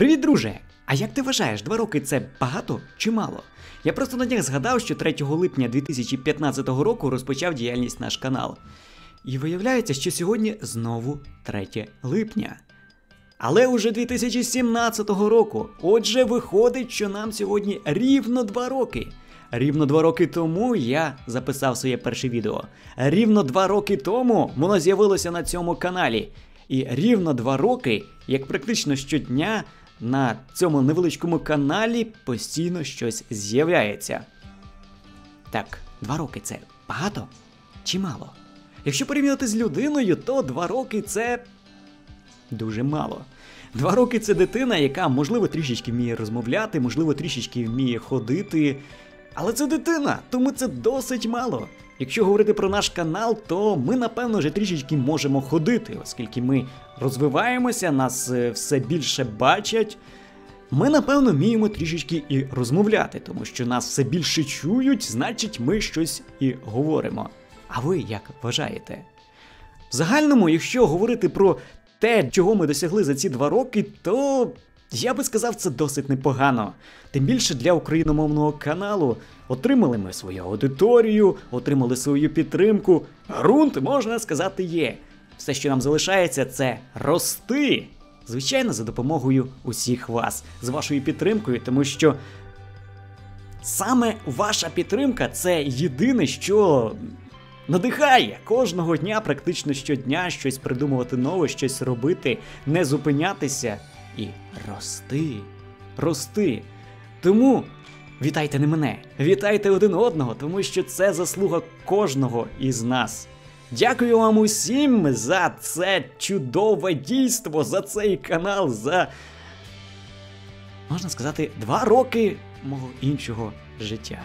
Привіт, друже! А як ти вважаєш, два роки це багато чи мало? Я просто на днях згадав, що 3 липня 2015 року розпочав діяльність наш канал. І виявляється, що сьогодні знову 3 липня. Але уже 2017 року. Отже, виходить, що нам сьогодні рівно два роки. Рівно два роки тому я записав своє перше відео. Рівно два роки тому воно з'явилося на цьому каналі. І рівно два роки, як практично щодня, на цьому невеличкому каналі постійно щось з'являється. Так, два роки це багато чи мало? Якщо порівняти з людиною, то два роки це дуже мало. Два роки це дитина, яка, можливо, трішечки вміє розмовляти, можливо, трішечки вміє ходити. Але це дитина, тому це досить мало. Якщо говорити про наш канал, то ми, напевно, вже трішечки можемо ходити, оскільки ми розвиваємося, нас е, все більше бачать. Ми, напевно, вміємо трішечки і розмовляти, тому що нас все більше чують, значить, ми щось і говоримо. А ви як вважаєте? В загальному, якщо говорити про те, чого ми досягли за ці два роки, то я би сказав, це досить непогано. Тим більше для україномовного каналу отримали ми свою аудиторію, отримали свою підтримку. Грунт, можна сказати, є. Все, що нам залишається, це рости. Звичайно, за допомогою усіх вас, з вашою підтримкою, тому що саме ваша підтримка це єдине, що надихає кожного дня, практично щодня, щось придумувати нове, щось робити, не зупинятися і рости. Рости. Тому вітайте не мене, вітайте один одного, тому що це заслуга кожного із нас. Дякую вам усім за це чудове дійство, за цей канал, за, можна сказати, два роки мого іншого життя.